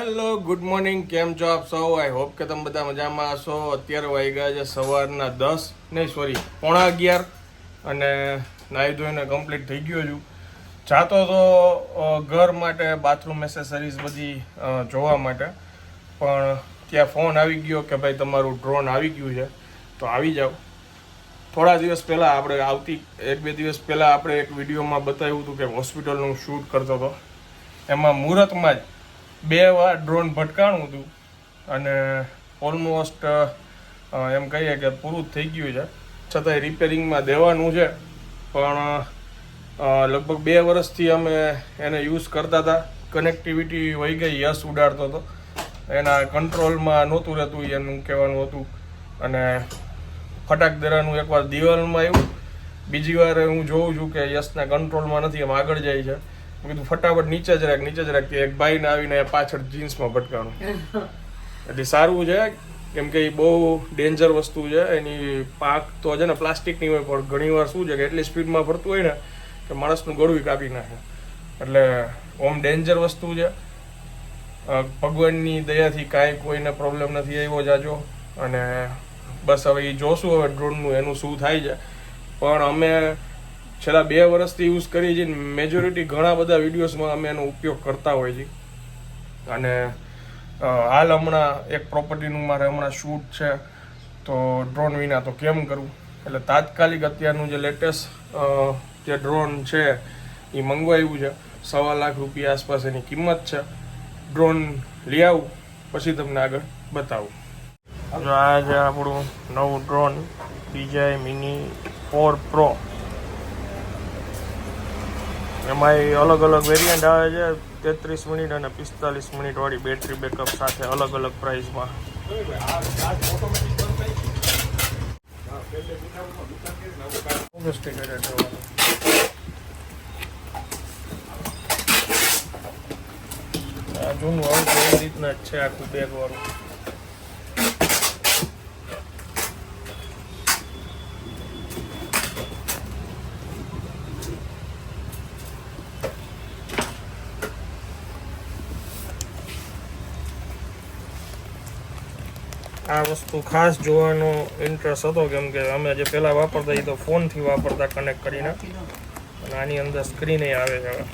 Hello, good morning. કેમ છો આપ સૌ? આઈ હોપ કે તમે બધા મજામાં હશો. અત્યારે વાગ્યા છે સવારના દસ. નહીં સોરી પોણા અગિયાર. અને નાહી ધોઈને કમ્પ્લીટ થઈ ગયો છું. જાતો તો ઘર માટે બાથરૂમ એસેસરીઝ બધી જોવા માટે. પણ ત્યાં ફોન આવી ગયો કે ભાઈ તમારું ડ્રોન આવી ગયું છે. તો આવી જાઓ. થોડા દિવસ પહેલાં આપણે આવતી, એક બે દિવસ પહેલાં આપણે એક વિડીયોમાં બતાવ્યું હતું કે હોસ્પિટલનું શૂટ કરતો હતો. એમાં મુહૂર્તમાં જ બે વાર ડ્રોન ભટકાણું હતું અને ઓલમોસ્ટ એમ કહીએ કે પૂરું થઈ ગયું છે. છતાંય રિપેરિંગમાં દેવાનું છે. પણ લગભગ બે વર્ષથી અમે એને યુઝ કરતા હતા. કનેક્ટિવિટી વહી ગઈ, યસ ઉડાડતો હતો. એના કંટ્રોલમાં નહોતું રહેતું એનું કહેવાનું હતું. અને ફટાક દેરાનું એકવાર દિવાલમાં આવ્યું. બીજી વાર હું જોઉં છું કે યસના કંટ્રોલમાં નથી, એમ આગળ જાય છે. કીધું, ફટાફટ નીચે જ રાખ, નીચે જ રાખ એક ભાઈને આવીને પાછળ જીન્સમાં ભટકાણું. એટલે સારું છે, કેમ કે એ બહુ ડેન્જર વસ્તુ છે. એની પાક તો છે ને પ્લાસ્ટિકની હોય, પણ ઘણી વાર શું છે કે એટલી સ્પીડમાં ફરતું હોય ને, કે માણસનું ગળું કાપી નાખે. એટલે ઓમ ડેન્જર વસ્તુ છે. ભગવાનની દયાથી કાંઈ કોઈને પ્રોબ્લેમ નથી, આવ્યો જાજો. અને બસ હવે એ જોશું હવે ડ્રોનનું એનું શું થાય છે. પણ અમે છેલ્લા બે વર્ષથી યુઝ કરી છે મેજોરિટી ઘણા બધા વિડીયોઝમાં અમે એનો ઉપયોગ કરતા હોઈએ છીએ અને હાલ હમણાં એક પ્રોપર્ટીનું મારે હમણાં શૂટ છે, તો ડ્રોન વિના તો કેમ કરવું એટલે તાત્કાલિક અત્યારનું જે લેટેસ્ટ જે ડ્રોન છે એ મંગવાયું છે. સવા લાખ રૂપિયા આસપાસ એની કિંમત છે. ડ્રોન લઈ આવું, પછી તમને આગળ બતાવું. આ છે આપણું નવું drone DJI mini four pro એમાં અલગ અલગ વેરિયન્ટ આવે છે. તેત્રીસ મિનિટ અને પિસ્તાલીસ મિનિટ વાળી બેટરી બેકઅપ સાથે અલગ અલગ પ્રાઇસમાં જૂનું આવતું એવી રીતના જ છે આખું બેગ આ વસ્તુ ખાસ જોવાનો ઇન્ટરેસ્ટ હતો કેમ કે અમે જે પહેલાં વાપરતા એ તો ફોનથી વાપરતા કનેક્ટ કરીને. અને આની અંદર સ્ક્રીન આવે છે હવે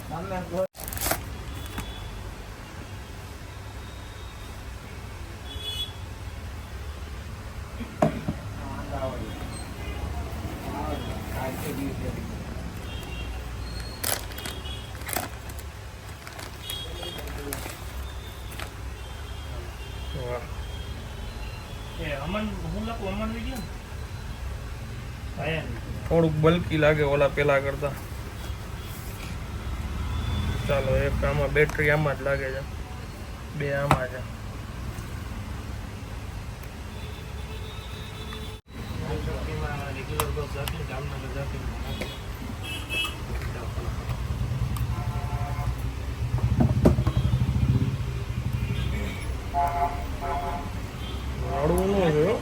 વાહ. થોડુંક બલ્કી લાગે ઓલા પેલા કરતા. ચાલો, એક આમાં બેટરી આમાં જ લાગે છે. બે આમાં છે. હળવું ન છે હો.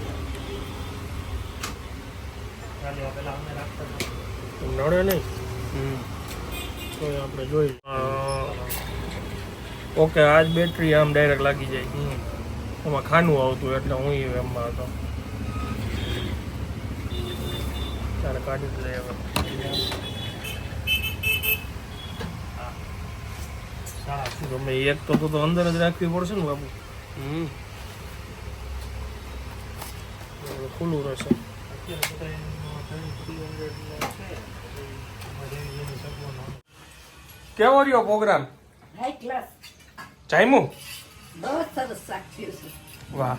નડે નહીં તો આપણે જોઈ ઓકે આજ બેટરી આમ ડાયરેક્ટ લાગી જાય. એમાં ખાનું આવતું એટલે હું એમમાં એમાં હતો. તારે કાઢી જ લઈએ હવે. ગમે એક તો તો તો અંદર જ રાખવી પડશે ને બાપુ? હમ. ખુલ્લું રહેશે. કેવો રહ્યો પ્રોગ્રામ હાઈ ક્લાસ જામ્યું? બહુ સરસ સાક્ષી છે. વાહ.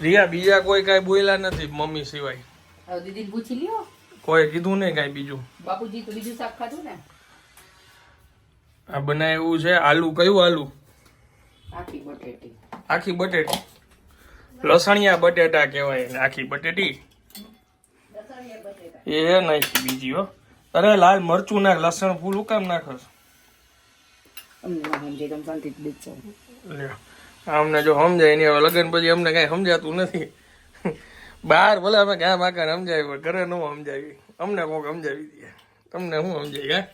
રિયા બીજા કોઈ કાંઈ બોલ્યા નથી મમ્મી સિવાય? હવે દીદીને પૂછી લ્યો. કોઈ કીધું નહીં કાંઈ બીજું? બાપુજી તો બીજું શાક ખાધું ને? આ બનાવ્યું છે આલુ કયું આલુ? આખી બટેટી. આખી બટેટી. લસણિયા બટેટા કહેવાય આખી બટેટી? એ નાખી બીજી હો. અરે લાલ મરચું નાખ લસણ ફૂલ કામ નાખસ અમને જો સમજાય એની હવે લગન પછી અમને કાંઈ સમજાતું નથી. બહાર ભલે અમે ગામ આકાર સમજાવી પણ ઘરે ન સમજાવી. અમને કોક સમજાવી દઈએ તમને શું સમજાય હા?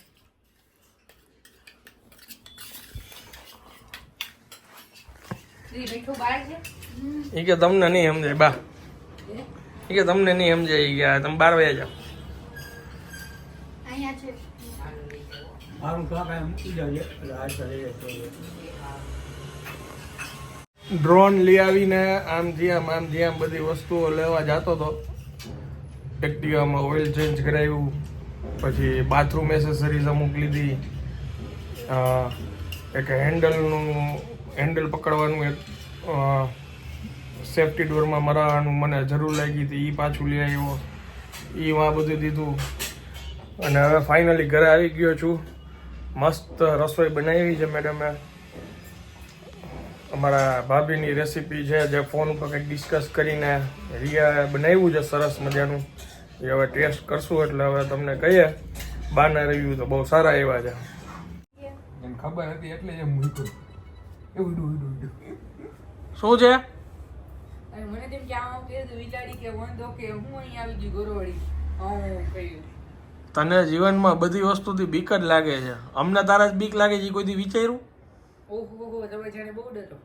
એ કે તમને નહીં સમજાય બા. એ કે તમને નહીં સમજાય ગયા તમે બાર વાગ્યા જાઓ. ડ્રોન લઈ આવીને આમ જ્યાં આમ બધી વસ્તુઓ લેવા જતો હતો એક્ટિવામાં ઓઇલ ચેન્જ કરાવ્યું પછી બાથરૂમ એસેસરીઝ અમુક લીધી એક હેન્ડલનું હેન્ડલ પકડવાનું, એક સેફટી ડોરમાં મરાવાનું મને જરૂર લાગી હતી એ પાછું લઈ આવ્યો એ વાં બધું દીધું. અને હવે ફાઇનલી ઘરે આવી ગયો છું. મસ્ત રસોઈ બનાવી છે મેડમે અમારા ભાભીની રેસીપી છે જે ફોન ઉપર કંઈક ડિસ્કસ કરીને રિયા બનાવ્યું છે સરસ મજાનું. એ હવે ટેસ્ટ કરશું એટલે હવે તમને કહીએ. બાના રિવ્યુ તો બહુ સારા એવા છે. એને ખબર હતી એટલે જ એમ મૂક્યું એવું શું છે? મને તેમ કે આમ કે વિચારી કે વાંધો કે હું અહીં આવી ગઈ ગોરવડી હું કહ્યું. તને જીવનમાં બધી વસ્તુથી બીક જ લાગે છે. અમને તારા જ બીક લાગે છે ઈ કોઈથી વિચાર્યું? ઓહો તમે જાણે બહુ ડરો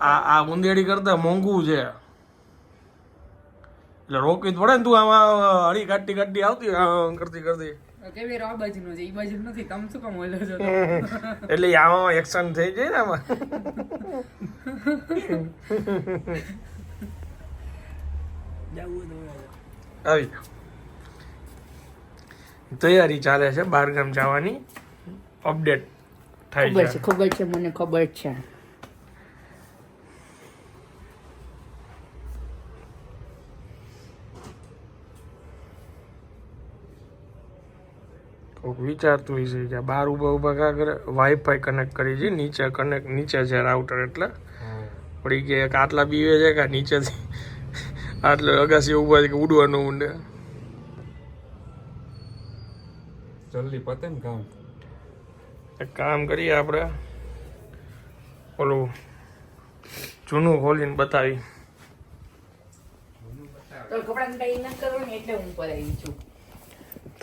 આ આ ઉંદેડી કરતા મોંઘું છે. એટલે રોકવી જ પડે ને તું આમાં હળી કાઢતી કાઢતી આવતી કરતી કરતી? એટલે આમાં એક્શન થઈ જાય ને આમાં. આવી. તૈયારી ચાલે છે બહારગામ જવાની. અપડેટ થાય ખબર છે. ખબર છે મને ખબર છે. કોક વિચારતું હશે કે બાર ઊભા ઊભા કા કરે? વાઈફાઈ કનેક્ટ કરી છે નીચે કનેક્ટ નીચે છે રાઉટર એટલે. પડી કે આટલા બીવે છે કે નીચેથી આટલે અગાસી ઊભા છે કે ઉડવાનું ઊંડે. જલ્દી પતે ને કામ. એક કામ કરીએ આપણે. ઓલું જૂનું ખોલીને બતાવી. તો કપડાં કઈ ન કરો ને એટલે હું પર આવી છું.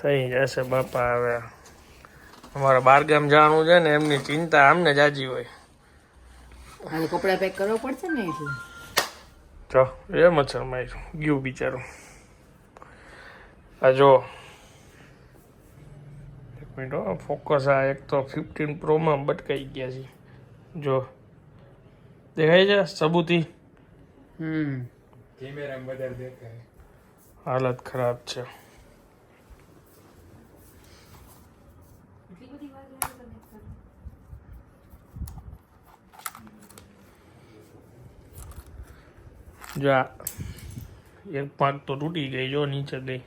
થઈ જશે બાપા હવે. અમારે બારગામ જાણવું છે ને એમની ચિંતા આમને જાજી હોય. હાલ કપડાં પેક કરવો પડશે ને એટલે? જો એ મચ્છર માર્યું ગયું બિચારું. આ જો મિનિટ ફોકસ આ એક તો ફિફ્ટીન પ્રોમાં બટકાઈ ગયા છે. જો દેખાય છે સબૂતી? હાલત ખરાબ છે. જો આ એક પાંચ તો તૂટી ગઈ જો નીચે ગઈ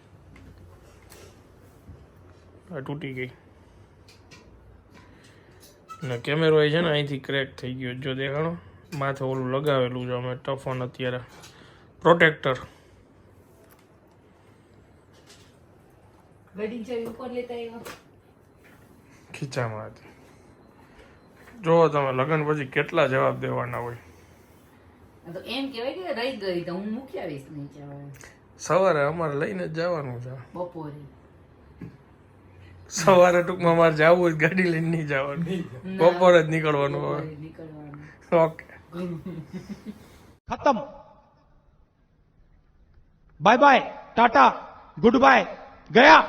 આ તૂટી ગઈ. ને કેમેરો એ છે ને અહીંથી ક્રેક થઈ ગયો. જો દેખાણો માથે ઓલું લગાવેલું છે. અમે ટફોન અત્યારે. પ્રોટેક્ટર ખીચામાં હતી. જો તમે લગ્ન પછી કેટલા જવાબ દેવાના હોય. તો એમ કહેવાય કે રહી ગઈ તો હું મૂકી આવીશ નીચે. સવારે અમારે લઈને જ જવાનું છે. બપોરે. સવારે ટૂંકમાં મારે જવું હોય ગાડી લઈને નહીં જવાનું. બપોરે જ નીકળવાનું હવે ઓકે. ખતમ. Bye bye tata good bye ગયા.